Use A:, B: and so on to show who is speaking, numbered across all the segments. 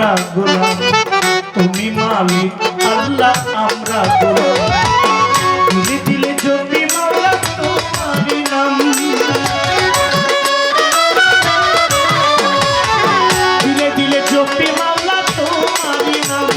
A: আমরা গোলাম তুমি মালিক, আল্লাহ আমরা গোলাম দিলে দিলে জমি মাওলা তোমারই নাম। দিলে দিলে জমি মাওলা তোমারি নাম।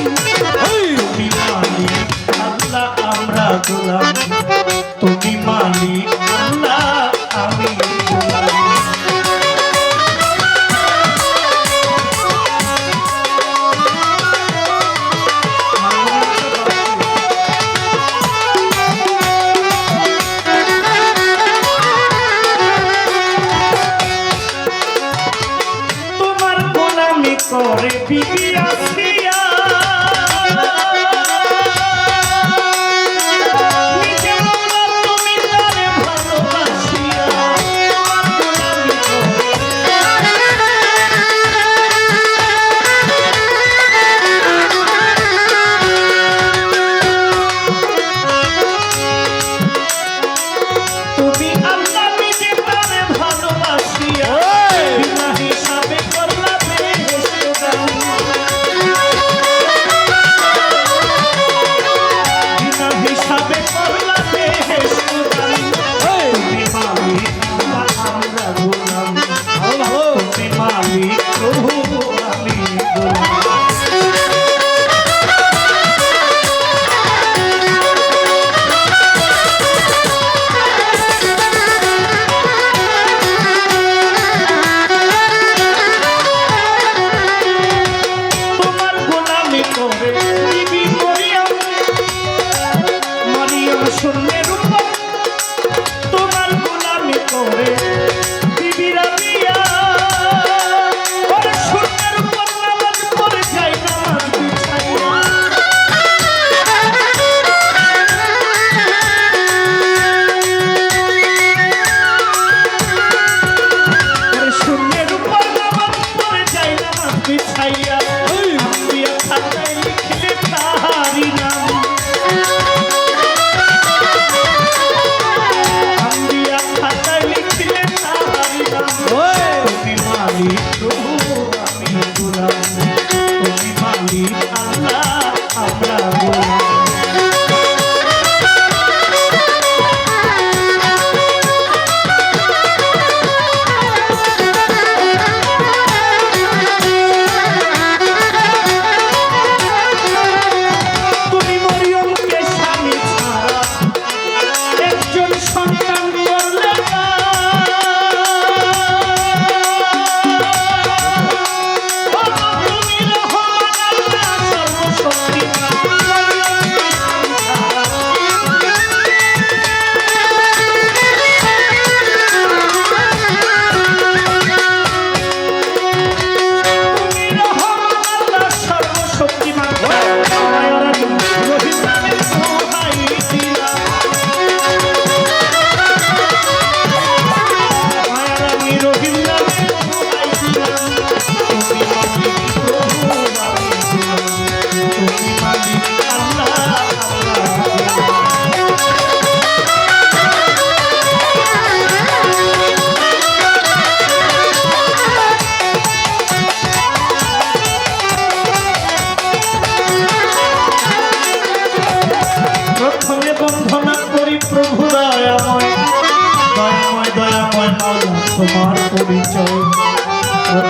A: করে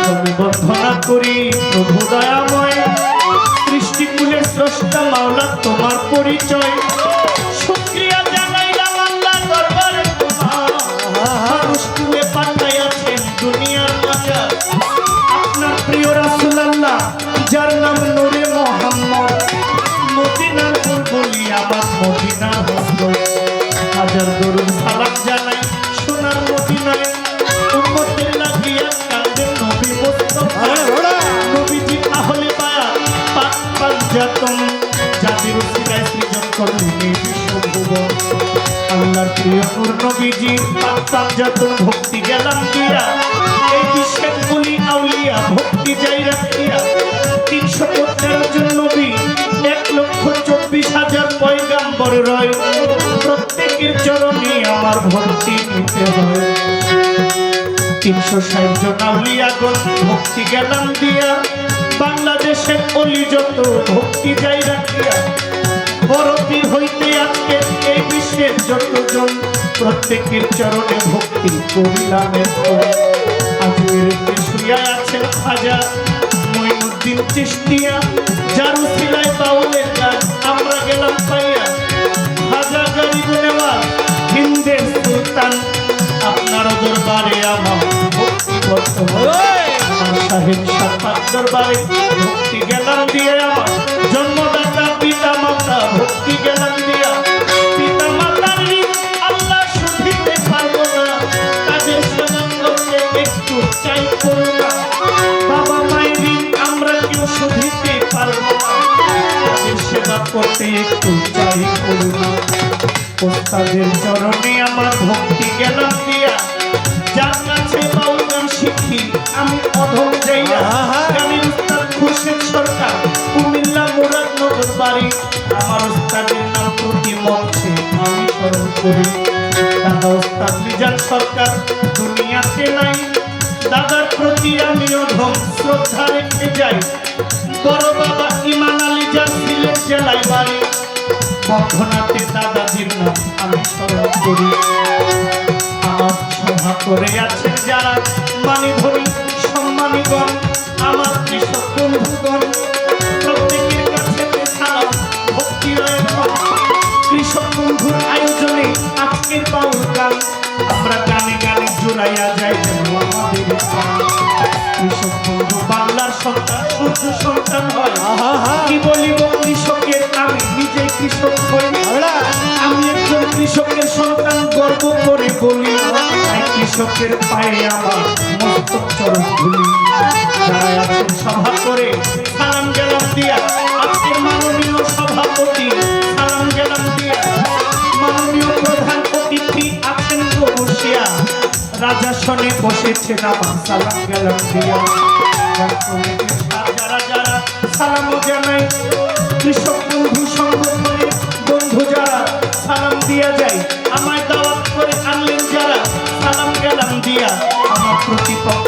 A: প্রথমে বন্ধনা করি, প্রভু দয়াময়। সৃষ্টিকুলের স্রষ্টা, মাওলা তোমার পরিচয়। শুক্রিয়া জানাইলাম আল্লাহ আপনার প্রিয় রাসূলুল্লাহ, যার নাম নূরে আল্লাহর প্রিয় নবীজি পাক পাঞ্জাতন ভক্তি গেলাম দিয়া এই বিশ্বের বলি আউলিয়া, ভক্তি যাই রাখিয়া। তিনশো তেরো জন নবী, এক লক্ষ চব্বিশ হাজার পয়গাম্বর রয়। প্রত্যেকের চরণে আমার ভক্তি নিতে হয়। তিনশো ষাট জন আউলিয়াগণ ভক্তি জ্ঞান দিয়া বাংলাদেশের অলি যত, ভক্তি যাই রাখিয়া। বরতি হইতে আজকে এই বিশ্বের যতজন প্রত্যেকের চরণে ভক্তি করিলামের ফল। আজমিরেতে শুইয়া আছেন খাজা মঈনুদ্দিন চিস্তিয়া যার উসিলায় বাউলের গান আমরা গেলাম পাইয়া। খাজা গরিব নেওয়া হিন্দের সুলতান আপনার দরবারে আমার ভক্তি বর্তমান। আমার সাহেব সাক্ষাৎ দরবারে ভক্তি জ্ঞান দিয়ে আমার ওস্তাদের চরণে আমার ভক্তি জ্ঞান দিয়া? যার কাছে বাউল গান শিখি আমি অধম যাইয়া আমি উস্তাদ খুরশেদ সরকার কুমিল্লা মুরাদনগর বাড়ি। আমার উস্তাদের নাম প্রতি মঞ্চে আমি স্মরণ করি। দাদা উস্তাদ মিজান সরকার দুনিয়াতে নাই। দাদার প্রতি আমি অধম শ্রদ্ধা রেখে যাই। বড় বাবা ইমান আলী যান সিলেট জেলায় বাড়ি। বন্ধনাতে দাদাজির নাম আমি স্মরণ করি। আমার সভা করে আছেন যারা মানি ধরি সম্মানীগণ আমার কৃষক বন্ধুগণ প্রত্যেকের কাছে সালাম ভক্তি কৃষক বন্ধুর আয়োজনে আজকের বাউল গান। আমরা গানে গানে জোড়াইয়া যাই যেন আমাদের। কৃষক বন্ধু বাংলার সন্তান সূর্য সন্তান হয়। কি বলিব কৃষকের গর্ব করে বলি কৃষকের পায়ে আমার মস্তক চরণ ধুলি। সভা করে, সালাম গেলাম দিয়া, আজকের মাননীয় সভাপতি, সালাম গেলাম দিয়া। মাননীয় প্রধান অতিথি আছেন বসিয়া। রাজাসনে বসেছেন আমার সালাম গেলাম দিয়া। যারা যারা সালাম জানাই। কৃষক বন্ধু সংগঠনের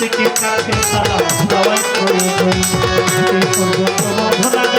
A: প্রত্যেকের কাছে সালাম দেওয়াই প্রয়োজন এই পর্যন্ত বন্ধনা